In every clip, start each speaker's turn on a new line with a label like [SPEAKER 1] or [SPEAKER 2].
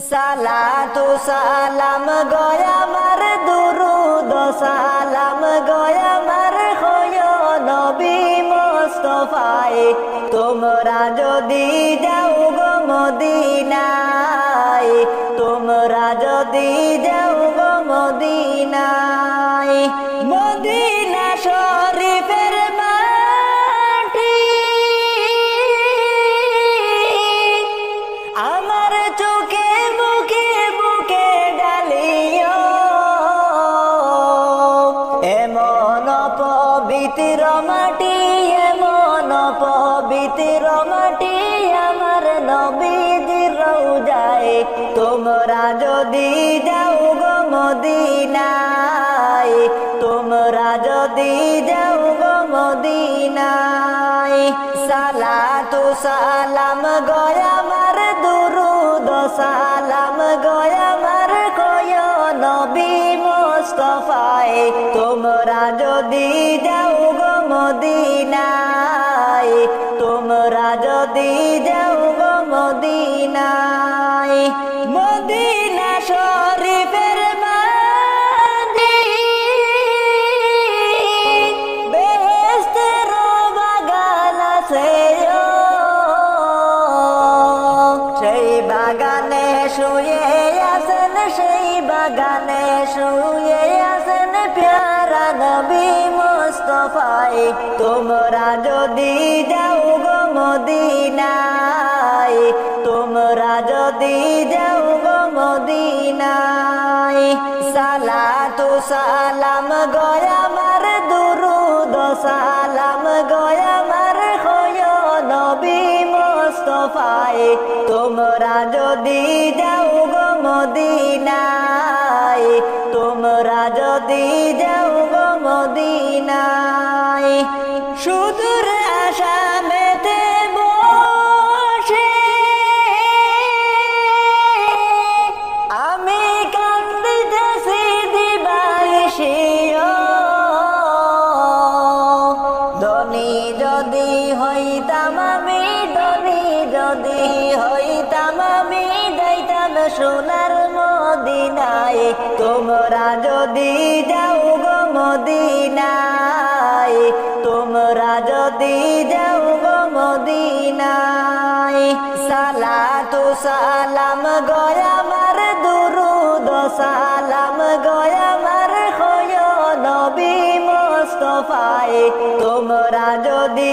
[SPEAKER 1] সালাতু সালাম গয়া দুরুদ, সালাম গয়া হয় নবী মোস্তফায় তোমরা যদি যাও গো মদিনায় তোমরা যদি যাও গো মদিনায় মদিনা পবিত্র মাটি আমার নবীজির রোজায়, তোমরা যদি যাও গো মদিনায়, তোমরা যদি যাও গো মদিনায়। সালাতু সালাম গয়া মার দুরুদ, সালাম গয়া মার কয় নবী মোস্তফায়, তোমরা যদি যাও গো মদিনায়। যদি যাও গো মদিনায়। মদিনা শরীফের মাঝে বেহেশতের বাগান আছে সেই বাগানে শুয়ে আছেন, সেই বাগানে শুয়ে আছেন প্যারা নবী মোস্তফায় তোমরা যদি যাও মদিনায়, তোমরা যদি যাও গো মদিনায়, সালাতু সালাম গয়া মার দুরুদ, সালাম গয়া মার হয় নবী মোস্তফায়, তোমরা যদি যাও গো মদিনায়, তোমরা যদি যাও হইতাম আমি ধনী, যদি হইতাম আমি যাইতাম সোনার মদিনায়। তোমরা যদি যাও গো মদিনায়, তোমরা যদি যাও গো মদিনায়। সালাতু সালাম গয়া মার দুরুদ, সালাম গয়া মার হয় নবী মোস্তফায়। তোমরা যদি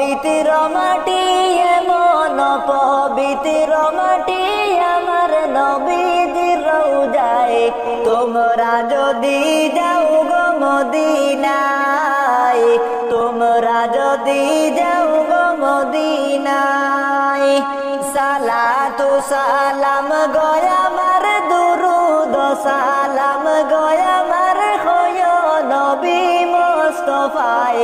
[SPEAKER 1] পবিত্র মাটি এমন পবিত্র মাটি আমার নবীজির রোজায়। তোমরা যদি যাও গো মদিনায়, তোমরা যদি যাও গো মদিনায়, সালাতু সালাম গয়া